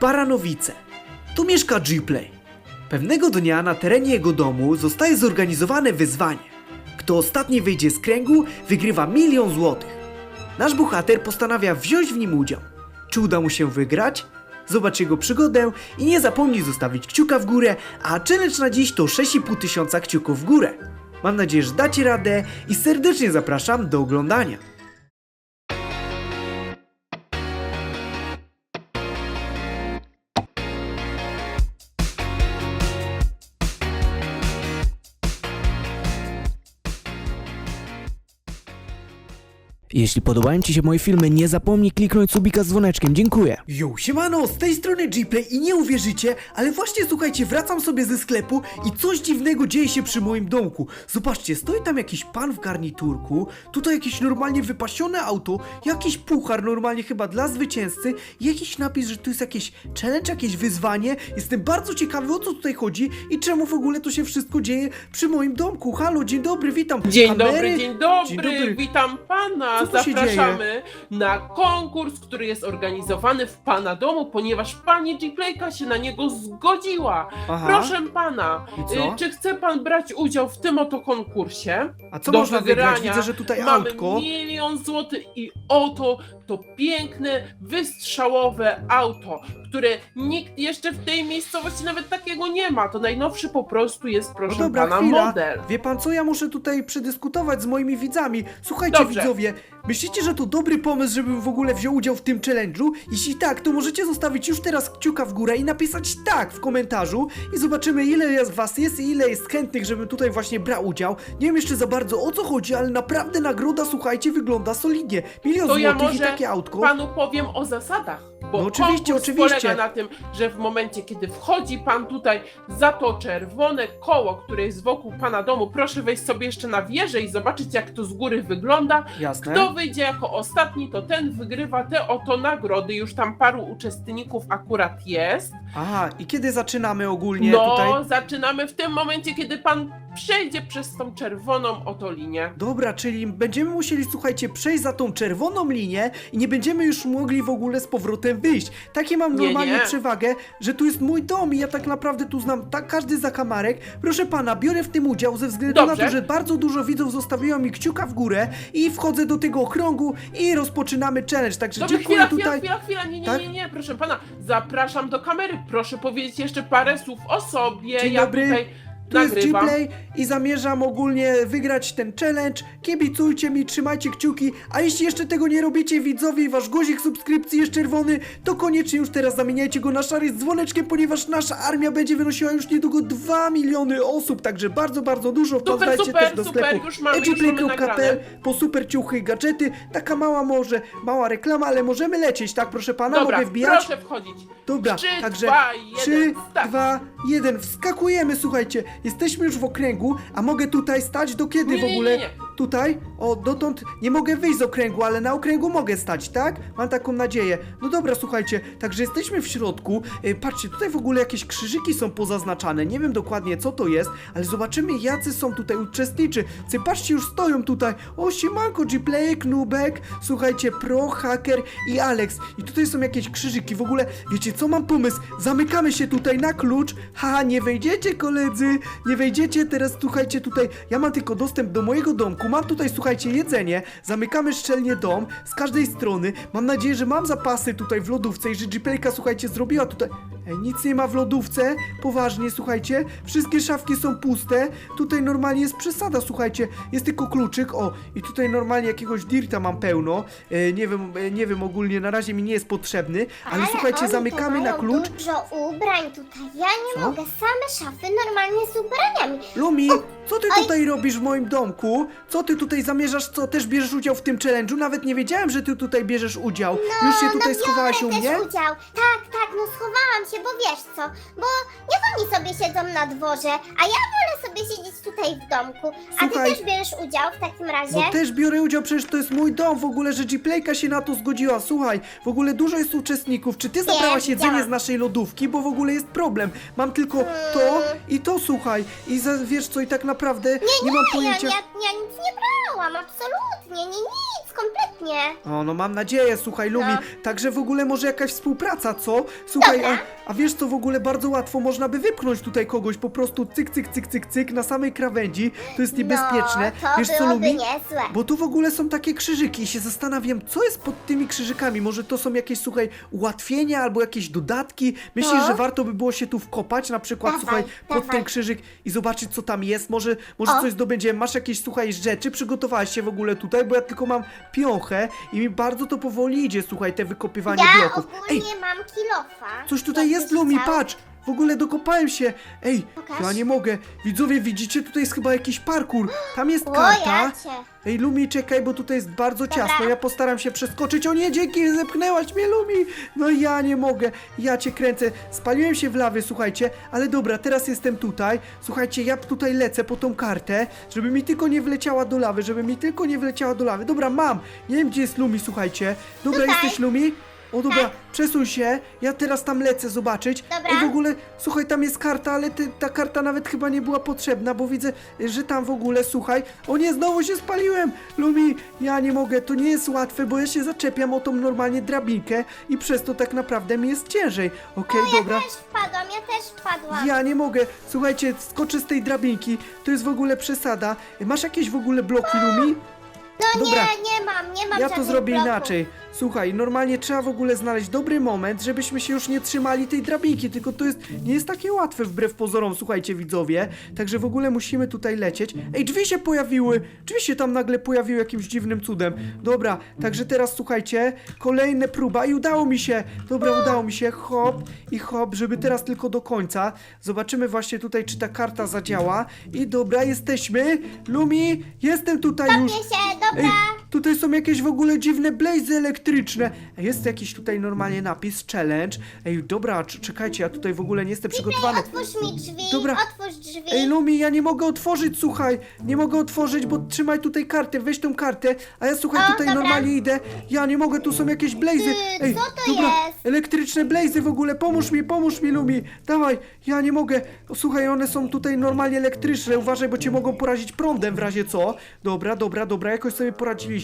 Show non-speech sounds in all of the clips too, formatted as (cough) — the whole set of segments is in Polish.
Baranowice. Tu mieszka Gplay. Pewnego dnia na terenie jego domu zostaje zorganizowane wyzwanie. Kto ostatni wyjdzie z kręgu, wygrywa milion złotych. Nasz bohater postanawia wziąć w nim udział. Czy uda mu się wygrać? Zobacz jego przygodę i nie zapomnij zostawić kciuka w górę, a challenge na dziś to 6,5 tysiąca kciuków w górę. Mam nadzieję, że dacie radę i serdecznie zapraszam do oglądania. Jeśli podobają Ci się moje filmy, nie zapomnij kliknąć subika z dzwoneczkiem. Dziękuję. Yo, siemano, z tej strony Gplay i nie uwierzycie, ale właśnie słuchajcie, wracam sobie ze sklepu i coś dziwnego dzieje się przy moim domku. Zobaczcie, stoi tam jakiś pan w garniturku, tutaj jakieś normalnie wypasione auto, jakiś puchar normalnie chyba dla zwycięzcy i jakiś napis, że tu jest jakieś challenge, jakieś wyzwanie. Jestem bardzo ciekawy o co tutaj chodzi i czemu w ogóle to się wszystko dzieje przy moim domku. Halo, dzień dobry, witam. Dzień Kamery? dobry, dzień dobry, Dzień dobry. witam pana. Tu się Zapraszamy na konkurs, który jest organizowany w pana domu, ponieważ pani Gplayka się na niego zgodziła. Aha. Proszę pana, I co? y, czy chce pan brać udział w tym oto konkursie? A co Do można wygrać? wygrania Widzę, że tutaj Mamy autko. milion złotych i oto to piękne, wystrzałowe auto, które nikt jeszcze w tej miejscowości nawet takiego nie ma. To najnowszy po prostu jest, proszę No dobra, pana, chwila. model. Wie pan co, ja muszę tutaj przedyskutować z moimi widzami. Słuchajcie Dobrze. widzowie, myślicie, że to dobry pomysł, żebym w ogóle wziął udział w tym challenge'u? Jeśli tak, to możecie zostawić już teraz kciuka w górę i napisać tak w komentarzu i zobaczymy ile jest was jest i ile jest chętnych, żebym tutaj właśnie brał udział. Nie wiem jeszcze za bardzo o co chodzi, ale naprawdę nagroda, słuchajcie, wygląda solidnie. Milion To ja złotych i może takie autko. panu powiem o zasadach. Bo No oczywiście, oczywiście. polega na tym, że w momencie, kiedy wchodzi pan tutaj za to czerwone koło, które jest wokół pana domu, proszę wejść sobie jeszcze na wieżę i zobaczyć, jak to z góry wygląda. Jasne. Kto wyjdzie jako ostatni, to ten wygrywa te oto nagrody. Już tam paru uczestników akurat jest. Aha, i kiedy zaczynamy ogólnie no, tutaj? zaczynamy w tym momencie, kiedy pan przejdzie przez tą czerwoną oto linię. Dobra, czyli będziemy musieli, słuchajcie, przejść za tą czerwoną linię i nie będziemy już mogli w ogóle z powrotem wyjść. Takie mam Nie, normalnie nie. przewagę, że tu jest mój dom i ja tak naprawdę tu znam tak każdy zakamarek. Proszę pana, biorę w tym udział ze względu na Dobrze. to, że bardzo dużo widzów zostawiło mi kciuka w górę i wchodzę do tego okrągu i rozpoczynamy challenge. Także Dobrze, dziękuję chwila, chwila, tutaj. chwila, chwila, nie, nie, Tak? nie, nie, proszę pana, zapraszam do kamery, proszę powiedzieć jeszcze parę słów o sobie, Dzień ja dobry. tutaj Tu jest nagrywam. Gplay i zamierzam ogólnie wygrać ten challenge. Kibicujcie mi, trzymajcie kciuki, a jeśli jeszcze tego nie robicie, widzowie, i wasz guzik subskrypcji jest czerwony, to koniecznie już teraz zamieniajcie go na szary z dzwoneczkiem, ponieważ nasza armia będzie wynosiła już niedługo 2 miliony osób, także bardzo, bardzo dużo. Super, Wpadajcie super, też do super, sklepu już mamy, już mamy edgyplay.pl nagrane. po super ciuchy i gadżety. Taka mała może, mała reklama, ale możemy lecieć, tak proszę pana? Dobra, Mogę wbijać? proszę wchodzić. Dobra, Trzy, także dwa, jeden, 3, start. 2, 1, wskakujemy, słuchajcie, jesteśmy już w okręgu, a mogę tutaj stać do kiedy Nie, w nie, ogóle? nie, nie. Tutaj? O, dotąd nie mogę wyjść z okręgu, ale na okręgu mogę stać, tak? Mam taką nadzieję. No dobra, słuchajcie, także jesteśmy w środku. E, patrzcie, tutaj w ogóle jakieś krzyżyki są pozaznaczane. Nie wiem dokładnie co to jest, ale zobaczymy jacy są tutaj uczestniczy. Cy, patrzcie, już stoją tutaj. O, siemanko, Gplay, Nubek, słuchajcie, Pro, Hacker i Alex. I tutaj są jakieś krzyżyki. W ogóle, wiecie co, mam pomysł. Zamykamy się tutaj na klucz. Haha, nie wejdziecie, koledzy. Nie wejdziecie, teraz słuchajcie tutaj. Ja mam tylko dostęp do mojego domku. Mam tutaj, słuchajcie, jedzenie. Zamykamy szczelnie dom z każdej strony. Mam nadzieję, że mam zapasy tutaj w lodówce i że Gplayka, słuchajcie, zrobiła tutaj... Ej, nic nie ma w lodówce. Poważnie, słuchajcie. Wszystkie szafki są puste. Tutaj normalnie jest przesada, słuchajcie. Jest tylko kluczyk. O, i tutaj normalnie jakiegoś dirta mam pełno. E, nie wiem, e, nie wiem, ogólnie na razie mi nie jest potrzebny. Ale, słuchajcie, oni zamykamy to na mają klucz. dużo ubrań tutaj. Ja nie Co? mogę. Same szafy normalnie z ubraniami. Lumi, co ty tutaj robisz w moim domku? Co ty tutaj zamierzasz? Co, też bierzesz udział w tym challenge'u? Nawet nie wiedziałem, że ty tutaj bierzesz udział. Już się tutaj no schowałaś u mnie? też udział. Tak, tak, no schowałam się, bo wiesz co, bo niech oni sobie siedzą na dworze, a ja wolę sobie siedzieć tutaj w domku. A Słuchaj. ty też bierzesz udział w takim razie? No też biorę udział, przecież to jest mój dom w ogóle, że Gplayka się na to zgodziła. Słuchaj, w ogóle dużo jest uczestników. Czy ty zabrałaś jedzenie widziałam. z naszej lodówki? Bo w ogóle jest problem. Mam tylko to i to, słuchaj. I za, wiesz co, i tak naprawdę nie, mam ja, pojęcia... ja, ja nic nie brałam. absolutnie, nie nic, kompletnie. O, no mam nadzieję, słuchaj, Lumi. No. Także w ogóle może jakaś współpraca, co? Słuchaj, a, a wiesz co, w ogóle bardzo łatwo można by wypchnąć tutaj kogoś, po prostu cyk, cyk, cyk, cyk, cyk, na samej krawędzi. To jest niebezpieczne. No, to wiesz co, byłoby Lumi? niezłe. Bo tu w ogóle są takie krzyżyki i się zastanawiam, co jest pod tymi krzyżykami. Może to są jakieś, słuchaj, ułatwienia albo jakieś dodatki? Myślisz, No. że warto by było się tu wkopać, na przykład, Dawaj, słuchaj, pod dawaj. ten krzyżyk i zobaczyć, co tam jest? Może, może O. coś zdobędziemy? Masz jakieś, słuchaj, rzeczy? Przygotowałaś się w ogóle tutaj? Bo ja tylko mam piąchę i mi bardzo to powoli idzie, słuchaj, te wykopywanie Ja bloków. Ej, ogólnie mam kilofa. Coś tutaj jest, Lumi, patrz! W ogóle dokopałem się! Ej, Pokaż. ja nie mogę. Widzowie, widzicie? Tutaj jest chyba jakiś parkour. Tam jest karta. Ej, Lumi, czekaj, bo tutaj jest bardzo ciasno. Ja postaram się przeskoczyć. O nie, dzięki, zepchnęłaś mnie, Lumi. No ja nie mogę. Ja cię kręcę. Spaliłem się w lawie, słuchajcie. Ale dobra, teraz jestem tutaj. Słuchajcie, ja tutaj lecę po tą kartę, żeby mi tylko nie wleciała do lawy, żeby mi tylko nie wleciała do lawy. Dobra, mam. Nie wiem, gdzie jest Lumi, słuchajcie. Dobra, Tutaj. jesteś Lumi? O dobra, przesuń się, ja teraz tam lecę zobaczyć. Dobra. I w ogóle, słuchaj, tam jest karta, ale ty, ta karta nawet chyba nie była potrzebna, bo widzę, że tam w ogóle, słuchaj, o nie, znowu się spaliłem! Lumi, ja nie mogę, to nie jest łatwe, bo ja się zaczepiam o tą normalnie drabinkę i przez to tak naprawdę mi jest ciężej. Okej, Ja dobra. też wpadłam, ja też wpadłam. Ja nie mogę. Słuchajcie, skoczę z tej drabinki. To jest w ogóle przesada. Masz jakieś w ogóle bloki, Lumi? No Dobra. nie, nie mam, nie mam Ja to żadnych zrobię bloków. inaczej. Słuchaj, normalnie trzeba w ogóle znaleźć dobry moment, żebyśmy się już nie trzymali tej drabinki, tylko to jest, nie jest takie łatwe wbrew pozorom, słuchajcie widzowie. Także w ogóle musimy tutaj lecieć. Ej, drzwi się pojawiły! Drzwi się tam nagle pojawiły jakimś dziwnym cudem. Dobra, także teraz słuchajcie, kolejna próba i udało mi się. Dobra, udało mi się. Hop i hop, żeby teraz tylko do końca. Zobaczymy właśnie tutaj, czy ta karta zadziała. I dobra, jesteśmy. Lumi, jestem tutaj już. Się, dobra. Ej, tutaj są jakieś w ogóle dziwne blazy elektryczne. Ej, Jest jakiś tutaj normalnie napis challenge. Ej, dobra, cz- czekajcie, ja tutaj w ogóle nie jestem przygotowany. Otwórz mi drzwi, Dobra. otwórz drzwi. Ej, Lumi, ja nie mogę otworzyć, słuchaj. Nie mogę otworzyć, bo trzymaj tutaj kartę, weź tą kartę. A ja słuchaj, O, tutaj dobra. normalnie idę. Ja nie mogę, tu są jakieś blazy. Ty, Ej, co to dobra, jest? elektryczne blazy w ogóle. Pomóż mi, pomóż mi, Lumi. Dawaj, ja nie mogę. O, Słuchaj, one są tutaj normalnie elektryczne. Uważaj, bo cię mogą porazić prądem w razie co. Dobra, dobra, dobra, jakoś sobie poradziliśmy.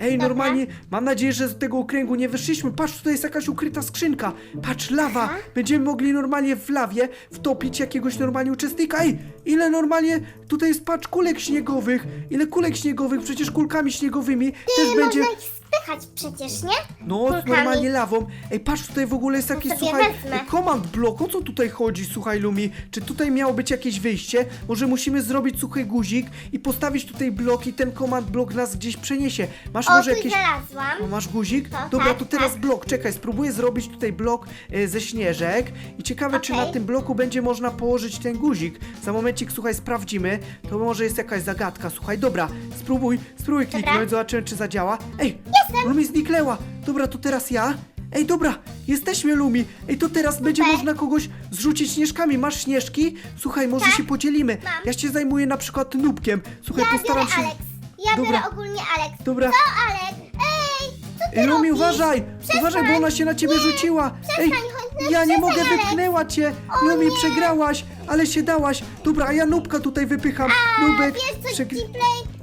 Ej, normalnie, mam nadzieję, że z tego okręgu nie wyszliśmy. Patrz, tutaj jest jakaś ukryta skrzynka. Patrz, lawa. Będziemy mogli normalnie w lawie wtopić jakiegoś normalnie uczestnika. Ej, ile normalnie tutaj jest, patrz, kulek śniegowych. Ile kulek śniegowych, przecież kulkami śniegowymi też będzie... można ich spychać przecież, nie? No, kulkami. normalnie lawą. Ej, patrz, tutaj w ogóle jest jakiś, sobie słuchaj, wezmę. command block. O co tutaj chodzi, słuchaj, Lumi? Czy tutaj miało być jakieś wyjście? Może musimy zrobić suchy guzik i postawić tutaj blok i ten command block nas gdzieś przeniesie. Masz O, może tu jakieś... znalazłam. O, masz guzik? To Dobra, tak, to teraz tak. blok. Czekaj, spróbuję zrobić tutaj blok e, ze śnieżek. I ciekawe, czy Okej. na tym bloku będzie można położyć ten guzik. Za momencik, słuchaj, sprawdzimy. To może jest jakaś zagadka. Słuchaj, dobra, spróbuj, spróbuj kliknąć, zobaczymy, czy zadziała. Ej, Lumi zniknęła. Dobra, to teraz ja. Ej, dobra, jesteśmy Lumi. Ej, to teraz będzie można kogoś zrzucić śnieżkami. Masz śnieżki? Słuchaj, może się podzielimy. Tak. mam. Ja się zajmuję na przykład nubkiem. Słuchaj, Ja biorę postaram się. Alex. Ja Dobra. biorę ogólnie Alex. Dobra. Co Alex? Ej, co ty Ej, Lumi, robisz? uważaj! Przestań. Uważaj, bo ona się na ciebie rzuciła! Ej, Przestań, chodź, no ja nie przestań, mogę, wypchnęła cię! O Lumi, nie. przegrałaś, ale się dałaś! Dobra, a ja nubka tutaj wypycham. A, Nubek, wiesz co przegr-?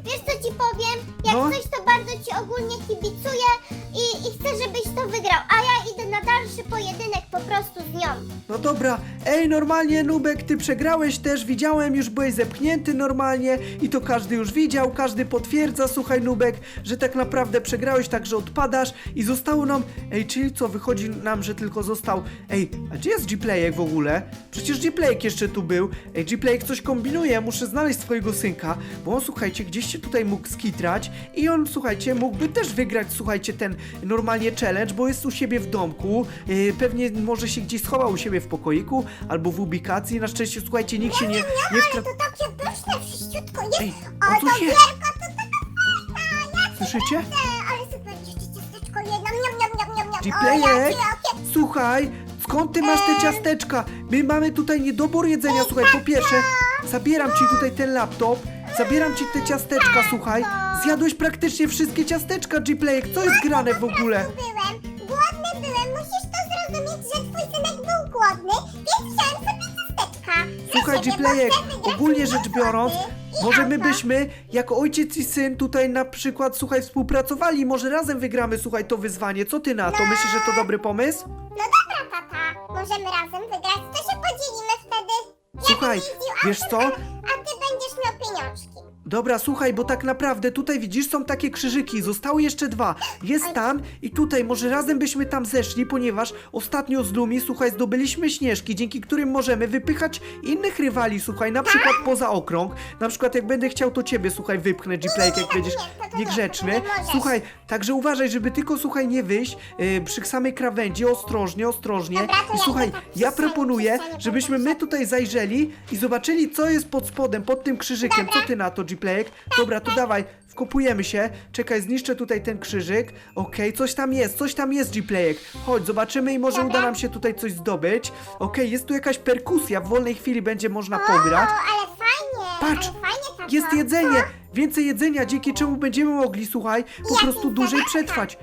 Wiesz co ci powiem? Jak No. coś to bardzo ci ogólnie kibicuję i, i chcę, żebyś to wygrał, a ja idę na dalszy pojedynek po prostu z nią. No dobra, ej, normalnie, Nubek, ty przegrałeś też, widziałem, już byłeś zepchnięty normalnie i to każdy już widział, każdy potwierdza, słuchaj, Nubek, że tak naprawdę przegrałeś, także odpadasz i zostało nam, ej, czyli co, wychodzi nam, że tylko został, ej, a gdzie jest G-Playek w ogóle? Przecież G-Playek jeszcze tu był, ej, G-Playek coś kombinuje, muszę znaleźć swojego synka, bo on, słuchajcie, gdzieś się tutaj mógł skitrać i on, słuchajcie, mógłby też wygrać, słuchajcie, ten normalnie challenge, bo jest u siebie w domku, yy, pewnie może się gdzieś schował u siebie w pokoiku albo w ubikacji, na szczęście, słuchajcie, nikt się nie, nie wtra... To takie pyszne, wszyściutko jest. Ej, o, o co to się- wielka, to taka fajna, ja Słyszycie? ale super, ciasteczko jedno. G-Playek? Słuchaj, skąd ty masz te ciasteczka? My mamy tutaj niedobór jedzenia, słuchaj, po pierwsze, zabieram ci tutaj ten laptop, zabieram ci te ciasteczka, słuchaj, zjadłeś praktycznie wszystkie ciasteczka, G-Playek, co jest grane w ogóle? Byłem, głodny byłem, musisz to zrozumieć, że twój synek był głodny, więc wziąłem sobie ciasteczka. Dla Słuchaj, siebie, bo G-Playek, chcę wygrać ogólnie rzecz biorąc, Może my byśmy, jako ojciec i syn, tutaj na przykład, słuchaj, współpracowali. Może razem wygramy, słuchaj, to wyzwanie. Co ty na to? Myślisz, że to dobry pomysł? No dobra, tata, możemy razem wygrać, to się podzielimy wtedy. Ja Słuchaj, będę jeździł wiesz co? A, a ty będziesz miał pieniążki. Dobra, słuchaj, bo tak naprawdę tutaj widzisz, są takie krzyżyki, zostały jeszcze dwa. Jest tam i tutaj, może razem byśmy tam zeszli, ponieważ ostatnio z Lumi, słuchaj, zdobyliśmy śnieżki, dzięki którym możemy wypychać innych rywali, słuchaj, na przykład poza okrąg. Na przykład jak będę chciał, to ciebie, słuchaj, wypchnę, G-Playek, jak będziesz niegrzeczny. Słuchaj, także uważaj, żeby tylko, słuchaj, nie wyjść yy, przy samej krawędzi, ostrożnie, ostrożnie. I słuchaj, tak ja proponuję, żebyśmy my tutaj zajrzeli i zobaczyli, co jest pod spodem, pod tym krzyżykiem. Co ty na to, G-Playek? Dobra, to dawaj, wkopujemy się. Czekaj, zniszczę tutaj ten krzyżyk. Okej, coś tam jest, coś tam jest, G-Playek. Chodź, zobaczymy i może uda nam się tutaj coś zdobyć. Okej, jest tu jakaś perkusja, w wolnej chwili będzie można O, pograć. ale fajnie, Patrz, ale fajnie, tato. Jest jedzenie! Więcej jedzenia, dzięki czemu będziemy mogli, słuchaj, po prostu dłużej przetrwać.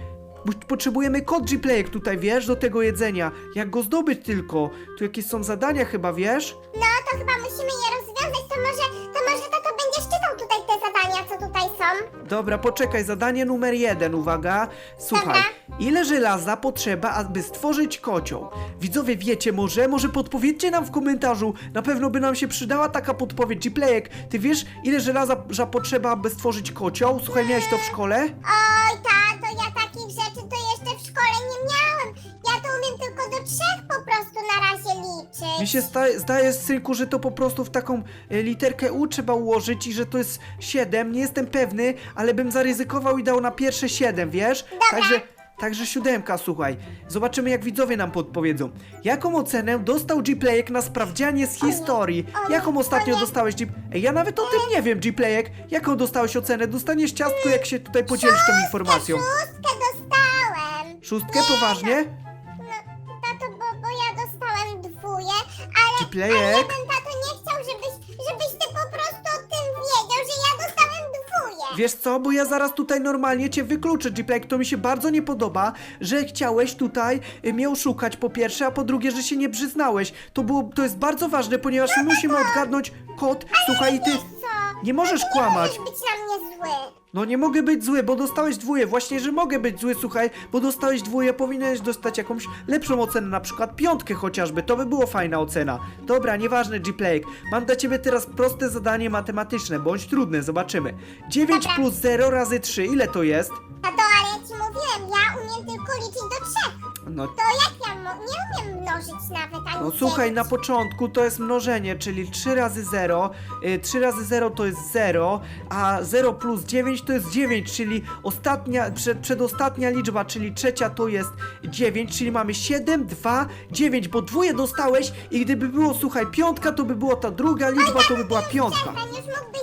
Bo Potrzebujemy kod G-Playek tutaj, wiesz, do tego jedzenia. Jak go zdobyć tylko? Tu jakieś są zadania chyba, wiesz? No to chyba musimy je rozwiązać, to może, to może tato będziesz czytał tutaj te zadania, co tutaj są. Dobra, poczekaj, zadanie numer jeden, uwaga. Słuchaj, ile żelaza potrzeba, aby stworzyć kocioł? Widzowie, wiecie może? Może podpowiedzcie nam w komentarzu. Na pewno by nam się przydała taka podpowiedź. G-Playek, ty wiesz, ile żelaza potrzeba, aby stworzyć kocioł? Słuchaj, miałeś to w szkole? Oj, tato, Mi się sta- zdaje, synku, że to po prostu w taką e, literkę U trzeba ułożyć i że to jest 7. Nie jestem pewny, ale bym zaryzykował i dał na pierwsze 7, wiesz? Także. Także siódemka, słuchaj. Zobaczymy, jak widzowie nam podpowiedzą. Jaką ocenę dostał G-Playek na sprawdzianie z historii? o nie, Jaką ostatnio dostałeś G... Ej, ja nawet o tym nie wiem, G-Playek. Jaką dostałeś ocenę? Dostaniesz ciastko, jak się tutaj podzielisz tą informacją. Szóstkę dostałem. Szóstkę? Poważnie? Ale, ja bym tato nie chciał, żebyś, żebyś ty po prostu o tym wiedział, że ja dostałem dwóje. Wiesz co, bo ja zaraz tutaj normalnie cię wykluczę, Gplek, to mi się bardzo nie podoba, że chciałeś tutaj y, mnie oszukać po pierwsze, a po drugie, że się nie przyznałeś. To było, to jest bardzo ważne, ponieważ my musimy odgadnąć kod. Słuchaj, i ty? Nie możesz Nie kłamać. możesz być na mnie zły. No nie mogę być zły, bo dostałeś dwóje. Właśnie, że mogę być zły, słuchaj, bo dostałeś dwóje, powinieneś dostać jakąś lepszą ocenę, na przykład piątkę chociażby, to by było fajna ocena. Dobra, nieważne, Gplayek. Mam dla ciebie teraz proste zadanie matematyczne, bądź trudne, zobaczymy. 9 Dobra. plus 0 razy 3, ile to jest? Tato, ale ja ci mówiłem, ja umiem tylko liczyć do trzech. No To jak ja mo- nie umiem mnożyć nawet ani No słuchaj, dzielić. na początku to jest mnożenie, czyli 3 razy 0, y, 3 razy 0 to jest 0, a 0 plus 9 to jest 9, czyli ostatnia, przed, przedostatnia liczba, czyli trzecia to jest 9, czyli mamy 7, 2, 9, bo dwóje dostałeś i gdyby było, słuchaj, piątka, to by była ta druga liczba, to by była piątka. Przestań, już mógłbyś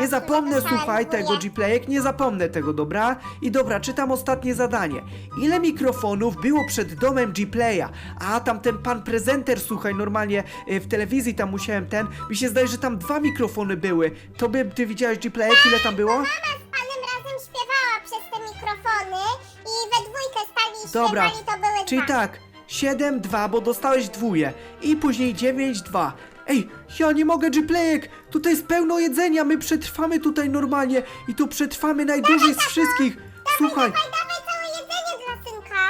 Nie zapomnę, słuchaj, tego Gplayek, nie zapomnę tego, dobra? I dobra, czytam ostatnie zadanie. Ile mikrofonów było przed domem Gplaya? A tam ten pan prezenter, słuchaj, normalnie y, w telewizji tam musiałem ten. Mi się zdaje, że tam dwa mikrofony były. To by ty widziałeś Gplayek, ile tam było? Mama z panem razem śpiewała przez te mikrofony i we dwójkę stali i Dobra, śpiewali, to były czyli dwa. tak, 7-2, bo dostałeś dwóje. I później 9-2. Ej, ja nie mogę, Gplayek! Tutaj jest pełno jedzenia, my przetrwamy tutaj normalnie i to przetrwamy najdłużej z wszystkich. Słuchaj,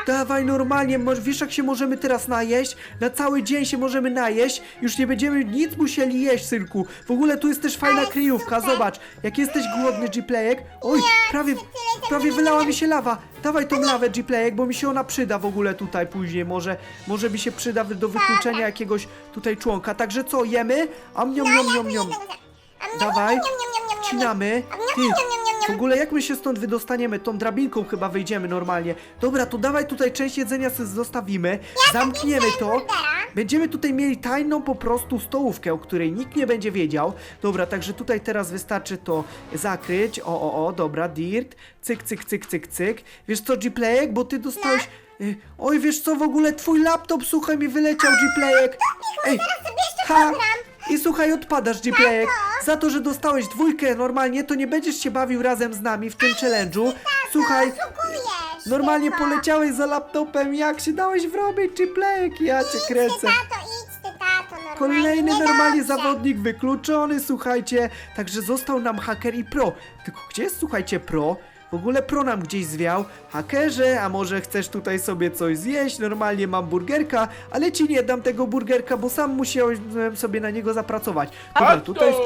Dawaj normalnie, mo- wiesz jak się możemy teraz najeść? Na cały dzień się możemy najeść, już nie będziemy nic musieli jeść, synku. W ogóle tu jest też fajna Ale kryjówka, super. zobacz. Jak jesteś głodny, G-Playek. Oj, prawie, tyle prawie wylała mi się lawa. Dawaj tą lawę, G-Playek, bo mi się ona przyda w ogóle tutaj później. Może, może mi się przyda do wykluczenia jakiegoś tutaj członka. Także co, jemy? Am niom, niom, niom, niom. Dawaj, Wcinamy. Ty, w ogóle jak my się stąd wydostaniemy? Tą drabinką chyba wyjdziemy normalnie. Dobra, to dawaj tutaj część jedzenia sobie zostawimy. Zamkniemy to. Będziemy tutaj mieli tajną po prostu stołówkę, o której nikt nie będzie wiedział. Dobra, także tutaj teraz wystarczy to zakryć. O, o, o, dobra, dirt. Cyk, cyk, cyk, cyk, cyk. Wiesz co, Gplayek, bo ty dostałeś... y, Oj, wiesz co, w ogóle twój laptop, słuchaj, mi wyleciał, Gplayek. Ej, ha! I słuchaj, odpadasz, Gplayek. Za to, że dostałeś dwójkę normalnie, to nie będziesz się bawił razem z nami w tym challenge'u. Słuchaj, Oszukujesz. normalnie tylko. poleciałeś za laptopem, jak się dałeś wrobić, Gplayek, ja cię Idź ty, kręcę. tato, idź ty, tato, normalnie. Kolejny niedobrze. normalnie zawodnik wykluczony, słuchajcie. Także został nam haker i pro. Tylko gdzie jest, słuchajcie, pro? W ogóle pro nam gdzieś zwiał. Hakerze, a może chcesz tutaj sobie coś zjeść? Normalnie mam burgerka, ale ci nie dam tego burgerka, bo sam musiałem sobie na niego zapracować. Dobra, Chodź tutaj... tu,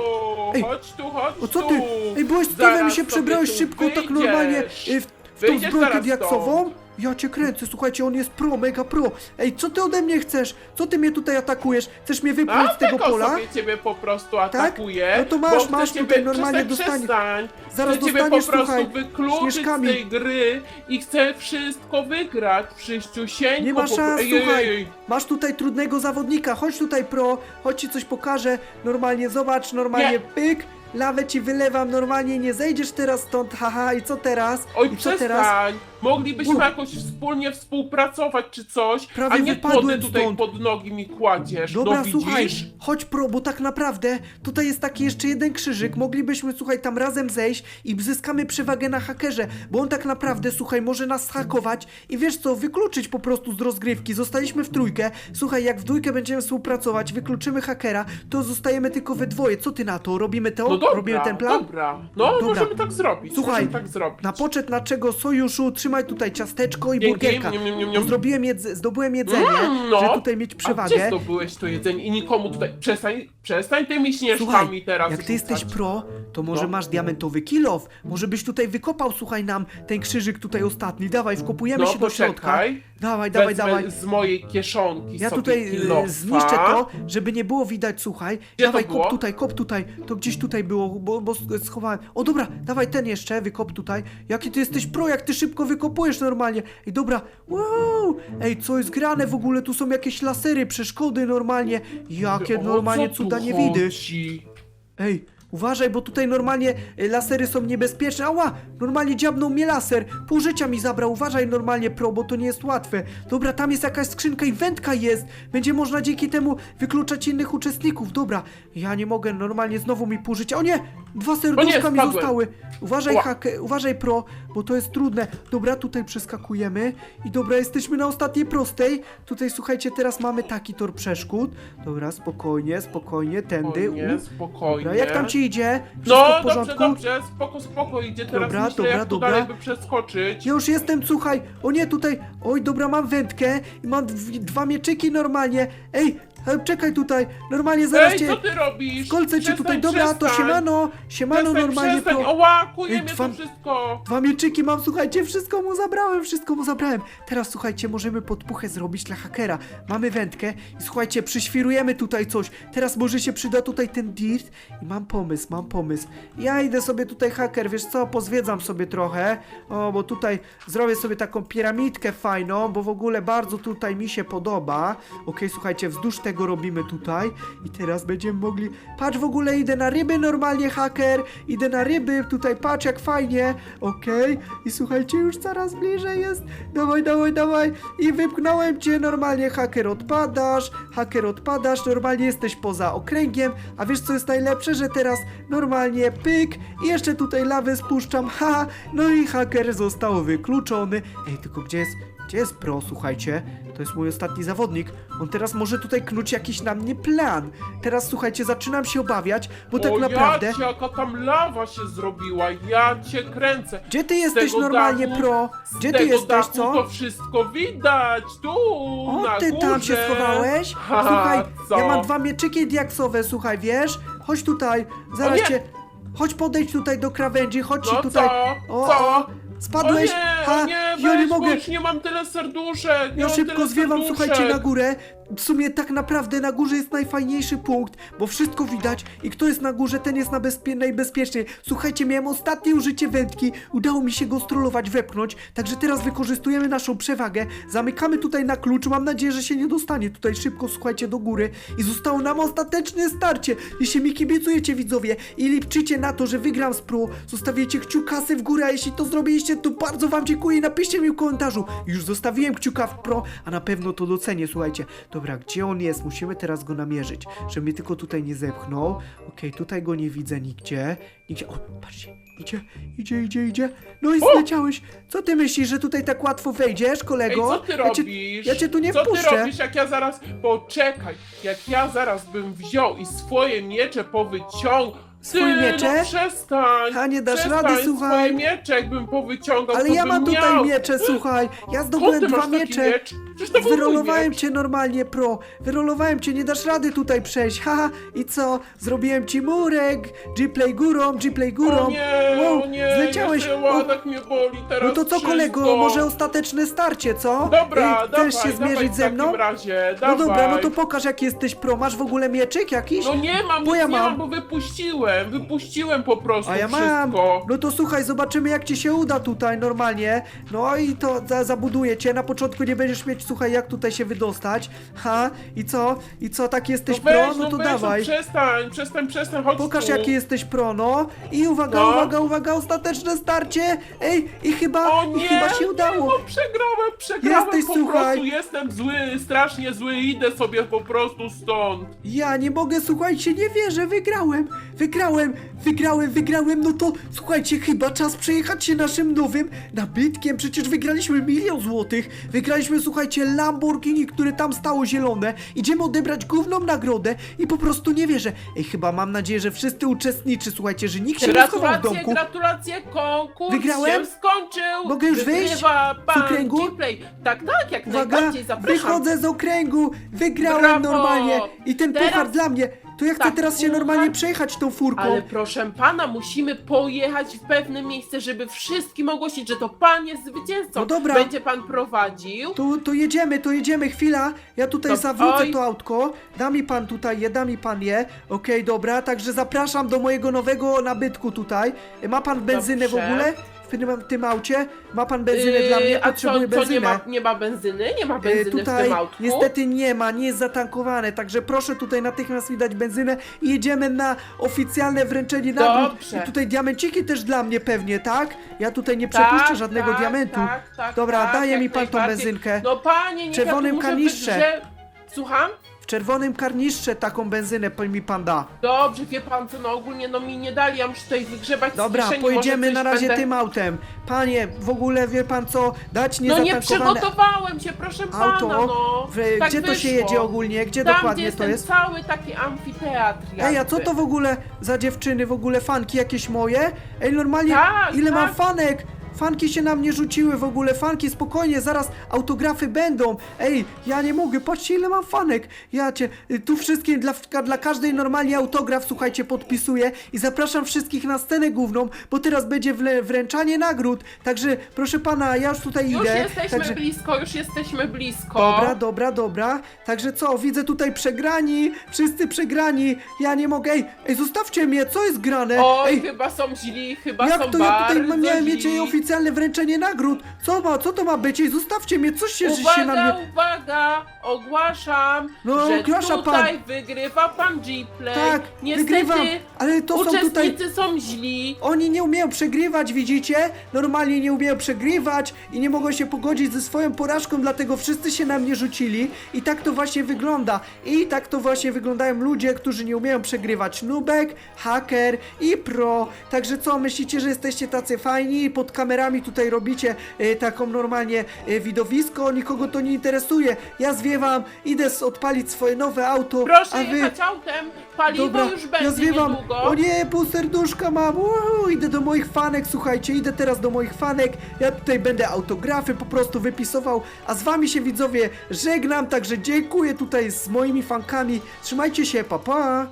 Ej, chodź tu, chodź O co tu. ty? Ej, byłeś Zaraz stówem i się sobie przebrałeś tu szybko, tak wyjdziesz. normalnie y, w, w tą Wyjdziesz zbrojkę zaraz diaksową? stąd. Ja cię kręcę, słuchajcie, on jest pro, mega pro. Ej, co ty ode mnie chcesz? Co ty mnie tutaj atakujesz? Chcesz mnie wypchnąć z tego pola? sobie ciebie po prostu atakuje. No to masz, bo chcę masz ciebie, tutaj, normalnie przestań, dostaniesz. Przestań. Zaraz chcę ciebie po dostaniesz, prostu słuchaj, wykluczyć śnieżkami. z tej gry i chcę wszystko wygrać, Przyściusieńko. Nie ma po- szans, Ej, ej, słuchaj. ej. Masz tutaj trudnego zawodnika, chodź tutaj pro, chodź ci coś pokażę. Normalnie zobacz, normalnie Nie. pyk, lawę ci wylewam, normalnie nie zejdziesz teraz stąd, haha, i co teraz? Oj, I co teraz? przestań! Moglibyśmy U. jakoś wspólnie współpracować czy coś, Prawie a nie wypadłem kłody tutaj stąd. pod nogi mi kładziesz. Dobra, no słuchaj, widzisz? chodź pro, bo tak naprawdę tutaj jest taki jeszcze jeden krzyżyk. Moglibyśmy, słuchaj, tam razem zejść i zyskamy przewagę na hakerze, bo on tak naprawdę, słuchaj, może nas hakować i wiesz co, wykluczyć po prostu z rozgrywki. Zostaliśmy w trójkę. Słuchaj, jak w dwójkę będziemy współpracować, wykluczymy hakera, to zostajemy tylko we dwoje. Co ty na to? Robimy to? No dobra, Robimy ten plan? dobra. No, Dobra. możemy tak zrobić. Słuchaj, możemy tak zrobić. Na poczet naszego sojuszu trzymaj tutaj ciasteczko i Dzięki, burgerka. niam, niam, niam, Bo niam. Zrobiłem jedz- zdobyłem jedzenie, Mm, no. żeby tutaj mieć A przewagę. gdzie zdobyłeś to jedzenie i nikomu tutaj... Przestań, przestań tymi śnieżkami teraz jak ty rzucać. jesteś pro, to może No. masz diamentowy kilof. Może byś tutaj wykopał, słuchaj nam, ten krzyżyk tutaj ostatni. Dawaj, wkopujemy No, się do środka. poczekaj. Dawaj, dawaj, Wezmę dawaj. z mojej kieszonki Ja sobie tutaj kilofa. e, zniszczę to, żeby nie było widać, słuchaj. Gdzie dawaj, to było? kop tutaj, kop tutaj. To gdzieś tutaj było, bo, bo sch- schowałem. O, dobra, dawaj ten jeszcze, wykop tutaj. Jaki ty jesteś pro, jak ty szybko wykopujesz normalnie. Ej, dobra, wow. Ej, co jest grane w ogóle? Tu są jakieś lasery, przeszkody normalnie. Jakie normalnie cuda nie chodzi? Ej, uważaj, bo tutaj normalnie y, lasery są niebezpieczne. Ała, normalnie dziabnął mnie laser. Pół życia mi zabrał. Uważaj normalnie, pro, bo to nie jest łatwe. Dobra, tam jest jakaś skrzynka i wędka jest. Będzie można dzięki temu wykluczać innych uczestników. Dobra, ja nie mogę, normalnie znowu mi pół życia. O nie, dwa serduszka mi spadłem. zostały. Uważaj, hak, uważaj, pro, bo to jest trudne. Dobra, tutaj przeskakujemy. I dobra, jesteśmy na ostatniej prostej. Tutaj, słuchajcie, teraz mamy taki tor przeszkód. Dobra, spokojnie, spokojnie, tędy. Spokojnie, U. spokojnie. Dobra, jak tam ci idzie? Wszystko No, w dobrze, porządku? dobrze, spoko, spoko, idzie teraz Dobra, myślę, dobra, jak tu dobra. dalej by przeskoczyć. Ja już jestem, słuchaj. O nie, tutaj. Oj, dobra, mam wędkę i mam dw- dwa mieczyki normalnie. Ej, e, czekaj tutaj. Normalnie zaraz Ej, cię. co ty robisz? Kolce cię Przestań, tutaj. Dobra, to przestań. siemano. Siemano Przestań, normalnie. przestań, To... oła, kuje Ej, mnie dwa- to wszystko. Dwa mieczyki mam, słuchajcie, wszystko mu zabrałem, wszystko mu zabrałem. Teraz, słuchajcie, możemy podpuchę zrobić dla hakera. Mamy wędkę i słuchajcie, przyświrujemy tutaj coś. Teraz może się przyda tutaj ten dirt i mam pomysł, mam pomysł. Ja idę sobie tutaj, haker, wiesz co, pozwiedzam sobie trochę. O, bo tutaj zrobię sobie taką piramidkę fajną, bo w ogóle bardzo tutaj mi się podoba. Okej, słuchajcie, wzdłuż tego robimy tutaj i teraz będziemy mogli... Patrz, w ogóle idę na ryby normalnie, haker. Idę na ryby, tutaj patrz jak fajnie. Okej, i słuchajcie, już coraz bliżej jest. Dawaj, dawaj, dawaj. I wypchnąłem cię normalnie, haker odpadasz. Haker odpadasz, normalnie jesteś poza okręgiem. A wiesz co jest najlepsze, że teraz normalnie pyk i jeszcze tutaj lawę spuszczam. (laughs) Ha, no i haker został wykluczony. Ej, tylko gdzie jest... Gdzie jest pro, słuchajcie? To jest mój ostatni zawodnik. On teraz może tutaj knuć jakiś na mnie plan. Teraz, słuchajcie, zaczynam się obawiać, bo tak o, naprawdę... ja cię, jaka tam lawa się zrobiła, ja cię kręcę. Gdzie ty jesteś normalnie, dachu- pro? Gdzie ty jesteś, co? to wszystko widać, tu, O, na ty tam się górze. schowałeś? Ha, (laughs) Słuchaj, co? ja mam dwa mieczyki diaksowe, słuchaj, wiesz? Chodź tutaj, zaraz cię... Chodź podejdź tutaj do krawędzi, chodź No tutaj... co? O, Co? Spadłeś? O nie, ha, o nie, ja weź, nie bo mogę... już nie mam tyle serduszek, nie Ja mam szybko tyle zwiewam, serduszek. słuchajcie, na górę. W sumie tak naprawdę na górze jest najfajniejszy punkt, bo wszystko widać i kto jest na górze, ten jest na bezpie najbezpieczniej. Słuchajcie, miałem ostatnie użycie wędki, udało mi się go strollować, wepchnąć, także teraz wykorzystujemy naszą przewagę, zamykamy tutaj na klucz, mam nadzieję, że się nie dostanie tutaj szybko, słuchajcie, do góry i zostało nam ostateczne starcie. Jeśli mi kibicujecie, widzowie, i liczycie na to, że wygram z pro, zostawiecie kciukasy w górę, a jeśli to zrobiliście, słuchajcie, to bardzo wam dziękuję i napiszcie mi w komentarzu. Już zostawiłem kciuka w pro, a na pewno to docenię, słuchajcie. Dobra, gdzie on jest? Musimy teraz go namierzyć, żeby mnie tylko tutaj nie zepchnął. Okej, tutaj go nie widzę nigdzie. Nigdzie, o, patrzcie, idzie, idzie, idzie, idzie. No i O! zleciałeś. Co ty myślisz, że tutaj tak łatwo wejdziesz, Ej, kolego? co ty ja cię, robisz? ja cię tu nie co wpuszczę. ty robisz, jak ja zaraz... Poczekaj, jak ja zaraz bym wziął i swoje miecze powyciągł... Swoje ty, miecze? No przestań! A, nie dasz przestań, rady, słuchaj. swoje miecze jakbym powyciągał, Ale to ja bym mam tutaj miał. miecze, słuchaj. Ja Skąd zdobyłem ty dwa masz taki miecze. miecz? Przecież to był mój Wyrolowałem miecz. cię normalnie, pro. Wyrolowałem cię, nie dasz rady tutaj przejść. Haha, i co? Zrobiłem ci murek. G-play górą, G-play górą. O nie, Wow, o nie, zleciałeś. jeszcze O, ładak mnie boli teraz no to co, kolego, może ostateczne starcie, co? Dobra, Ej, dawaj, Chcesz się dawaj zmierzyć w ze mną? takim razie, No dawaj. dobra, no to pokaż jaki jesteś pro. Masz w ogóle mieczyk jakiś? No nie mam, Bo nic ja nie mam. mam, bo wypuściłem, wypuściłem po prostu A ja wszystko. mam. No to słuchaj, zobaczymy jak ci się uda tutaj normalnie. No i to za, zabuduję cię. Na początku nie będziesz mieć, słuchaj, jak tutaj się wydostać. Ha? I co? I co, tak jesteś no weź, pro? No to weź, dawaj. No przestań, przestań, przestań, chodź Pokaż tu. jaki jesteś pro, no. I uwaga, No. uwaga, uwaga, ostateczne starcie. Ej, i chyba, O i nie, chyba się udało. no przegrałem, przegrałem, Jesteś, po słuchaj. prostu jestem zły, strasznie zły, idę sobie po prostu stąd. Ja nie mogę, słuchajcie, nie wierzę, wygrałem, wygrałem, wygrałem, wygrałem, no to słuchajcie, chyba czas przejechać się naszym nowym nabytkiem, przecież wygraliśmy milion złotych, wygraliśmy, słuchajcie, Lamborghini, które tam stało zielone, idziemy odebrać główną nagrodę i po prostu nie wierzę. Ej, chyba mam nadzieję, że wszyscy uczestniczy, słuchajcie, że nikt się nie schował w Gratulacje, domku. gratulacje, konkurs Wygrałem? się skończył. Mogę już wyjść Wygrywa z okręgu? Gplay. Tak, tak, jak Uwaga, najbardziej, zapraszam. wychodzę z okręgu, wygrałem Brawo! normalnie i ten Teraz- puchar dla mnie. To ja chcę Tak, teraz się normalnie przejechać tą furką. Ale proszę pana, musimy pojechać w pewne miejsce, żeby wszystkim ogłosić, że to pan jest zwycięzcą. No dobra. Będzie pan prowadził. To, to jedziemy, to jedziemy, chwila. Ja tutaj zawrócę oj. to autko. Da mi pan tutaj je, da mi pan je. Okej, dobra, także zapraszam do mojego nowego nabytku tutaj. E, Ma pan benzynę w Dobrze. ogóle? W tym, w tym aucie? Ma pan benzynę Yy, dla mnie? a co, Potrzebuję co benzynę. nie, ma, nie ma benzyny? Nie ma E, benzyny w tutaj tym autku? niestety nie ma, nie jest zatankowane, także proszę tutaj natychmiast mi dać benzynę i jedziemy na oficjalne wręczenie nagród. Dobrze. I tutaj diamenciki też dla mnie pewnie, tak? Ja tutaj nie Tak, przepuszczę żadnego tak, diamentu. Tak, tak, Dobra, tak, daje jak mi pan tą najbardziej. benzynkę. No panie, niech Czerwonym ja tu muszę kanistrze. Słucham? W czerwonym karnistrze taką benzynę pan mi pan da. Dobrze, wie pan co, no ogólnie no mi nie dali, ja muszę tutaj wygrzebać z Dobra, kieszeni, pojedziemy na razie będę... tym autem. Panie, w ogóle wie pan co, dać No nie niezatankowane przygotowałem się, proszę pana, auto. no. W, tak gdzie to się wyszło. jedzie ogólnie? Gdzie Tam, dokładnie gdzie to jest jest? ten cały taki amfiteatr Ej, a jakby. co to w ogóle za dziewczyny, w ogóle fanki jakieś moje? Ej, normalnie, Tak, ile mam tak. fanek? Fanki się na mnie rzuciły w ogóle, fanki, spokojnie, zaraz autografy będą. Ej, ja nie mogę, patrzcie ile mam fanek. Ja cię, y, tu wszystkim, dla, dla każdej normalnie autograf, słuchajcie, podpisuję i zapraszam wszystkich na scenę główną, bo teraz będzie wle, wręczanie nagród. Także, proszę pana, ja już tutaj Już idę. jesteśmy Także, blisko, już jesteśmy blisko. Dobra, dobra, dobra. Także co, widzę tutaj przegrani, wszyscy przegrani. Ja nie mogę. Ej, ej, zostawcie mnie, co jest grane? Oj, ej, chyba są źli, chyba jak są to ja tutaj bardzo miałem źli. mieć jej oficjalne wręczenie nagród? Co ma, co to ma być? Ej, zostawcie mnie, coś się, Uwaga, się na mnie... uwaga, ogłaszam, No, że ogłasza tutaj wygrywa pan G-Play. Tak, Niestety, wygrywam, ale to są tutaj... uczestnicy są źli. Oni nie umieją przegrywać, widzicie? Normalnie nie umieją przegrywać i nie mogą się pogodzić ze swoją porażką, dlatego wszyscy się na mnie rzucili. I tak to właśnie wygląda. I tak to właśnie wyglądają ludzie, którzy nie umieją przegrywać. Nubek, haker i pro. Także co, myślicie, że jesteście tacy fajni? Pod kamerami tutaj robicie e, taką normalnie e, widowisko, nikogo to nie interesuje. Ja zwiewam, idę s- odpalić swoje nowe auto, Proszę a wy... jechać autem, paliwo Dobra, już będzie ja zwiewam. niedługo. O nie, pół serduszka mam. Uuu, idę do moich fanek, słuchajcie, idę teraz do moich fanek. Ja tutaj będę autografy po prostu wypisował, a z wami się widzowie żegnam, także dziękuję tutaj z moimi fankami. Trzymajcie się, pa pa.